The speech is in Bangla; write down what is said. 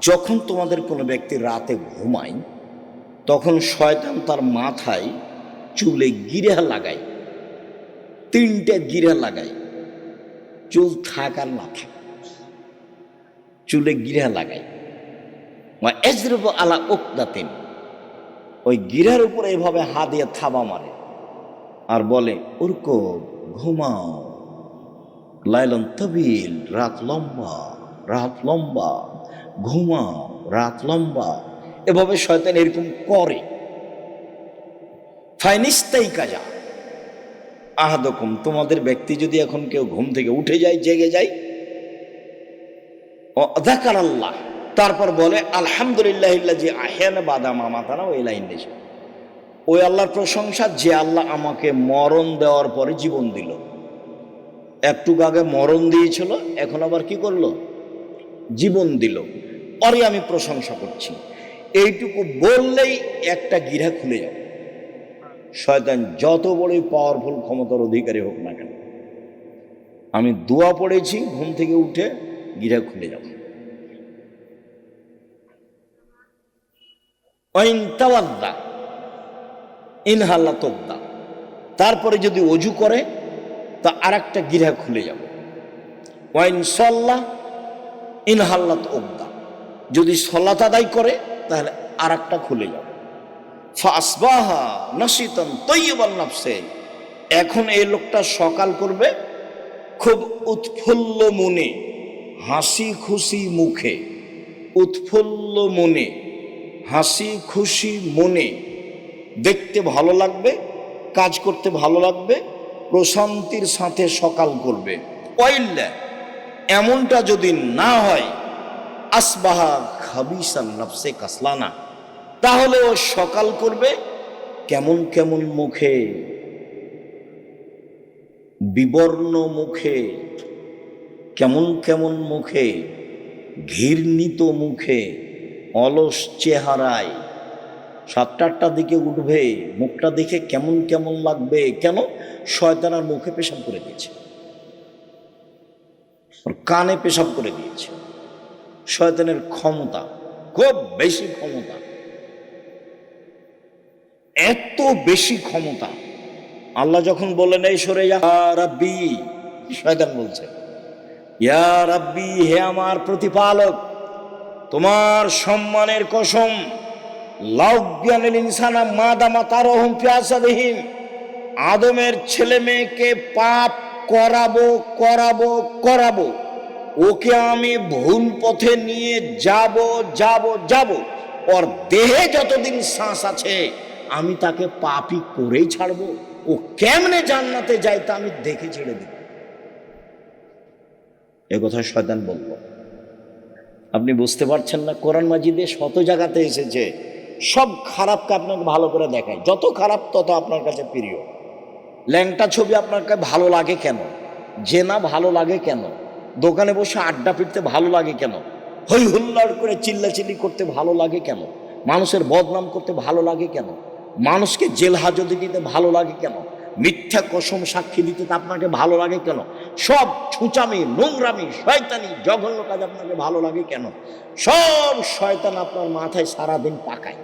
যখন তোমাদের কোনো ব্যক্তি রাতে ঘুমায়, তখন শয়তান তার মাথায় চুলে গিরা লাগায়, তিনটে গিরা লাগায়, চুল থাক আর না থাক, চুলে গিরা লাগায়। বা এজরব আলা ওকদাতিন ওই গিরার উপরে এভাবে হা দিয়ে থাবা মারে আর বলে, উর্কো, ঘুমাও। লাইলন তবিল, রাত লম্বা রাত লম্বা। ঘুমাও, রাত লম্বা। এভাবে শয়তান এরকম করে। ফাইনিস্তাই কাজা আহাদকম, তোমাদের ব্যক্তি যদি এখন কেউ ঘুম থেকে উঠে যায়, জেগে যায় অদাকার আল্লাহ তারপর বলে আলহামদুলিল্লাহ যে আহেন বাদা মামা তারা ওই লাইন দিয়েছে। ওই আল্লাহর প্রশংসা, যে আল্লাহ আমাকে মরণ দেওয়ার পরে জীবন দিল। একটু আগে মরণ দিয়েছিল, এখন আবার কি করল? জীবন দিল। পরে আমি প্রশংসা করছি। এইটুকু বললেই একটা গিরা খুলে যাবে। শয়তান যত বড়ই পাওয়ারফুল ক্ষমতার অধিকারী হোক না কেন, আমি দোয়া পড়েছি, ঘুম থেকে উঠে গিরা খুলে যাব। তাওয়াদ্দা ইনহাল্লা তোবদা তারপরে যদি অজু করে, তা আর একটা গিরা খুলে যাবে। ওয়াইন সল্লাহ ইনহাল্লাত যদি সলাত আদায় করে, তাহলে আর একটা খুলে যাবে ফাসবাহা নাসিতন তৈবাল এখন এই লোকটা সকাল করবে খুব উৎফুল্ল মনে হাসি খুশি মুখে। উৎফুল্ল মনে হাসি খুশি মনে। দেখতে ভালো লাগবে, কাজ করতে ভালো লাগবে, প্রশান্তির সাথে সকাল করবে। ওয়াইল্লা, এমনটা যদি না হয় আসবাহা খাবিসান নফসে কাসলানা। তাহলে ও সকাল করবে কেমন কেমন মুখে? বিবর্ণ মুখে, কেমন কেমন মুখে? ঘৃণিত মুখে, অলস চেহারায়। সাতটা আটটার দিকে উঠবে, মুখটা দেখে কেমন কেমন লাগবে, কেন? শয়তানার মুখে পেশাব করে দিয়েছে। কানে পেশাব করে দিয়েছে। শয়তানের ক্ষমতা, খুব বেশি ক্ষমতা। এত বেশি ক্ষমতা। আল্লাহ যখন বললেন, এই সরে রাব্বি শয়তান বলছে, ইয়া রাব্বি, হে আমার প্রতিপালক, তোমার সম্মানের কসম লাউজ্ঞানের ইনসানা মাদামা তারহম পিয়াসাদহীন আদমের ছেলে মেয়েকে পাপ করাবো করাবো করাবো। ওকে আমি ভুল পথে নিয়ে যাব যাব যাব। ওর দেহে যতদিন শ্বাস আছে, আমি তাকে পাপি করেই ছাড়বো। ও কেমনে জান্নাতে যায় তা আমি দেখে ছেড়ে দেব। এ কথা শয়তান বলল। আপনি বুঝতে পারছেন না, কোরআন মাজিদে শত জায়গাতে এসেছে। সব খারাপকে আপনাকে ভালো করে দেখায়। যত খারাপ, তত আপনার কাছে প্রিয়। ল্যাংটা ছবি আপনার কাছে ভালো লাগে কেন? জেনা ভালো লাগে কেন? দোকানে বসে আড্ডা পিটতে ভালো লাগে কেন? হই হুল্লাড় করে চিল্লাচিল্লি করতে ভালো লাগে কেন? মানুষের বদনাম করতে ভালো লাগে কেন? মানুষকে জেল হাজতে দিতে ভালো লাগে কেন? মিথ্যা কসম সাক্ষী দিতে আপনাকে ভালো লাগে কেন? সব ছুঁচামি, নোংরামি, শয়তানি, জঘন্য কাজ আপনাকে ভালো লাগে কেন? সব শয়তান আপনার মাথায় সারাদিন পাকায়।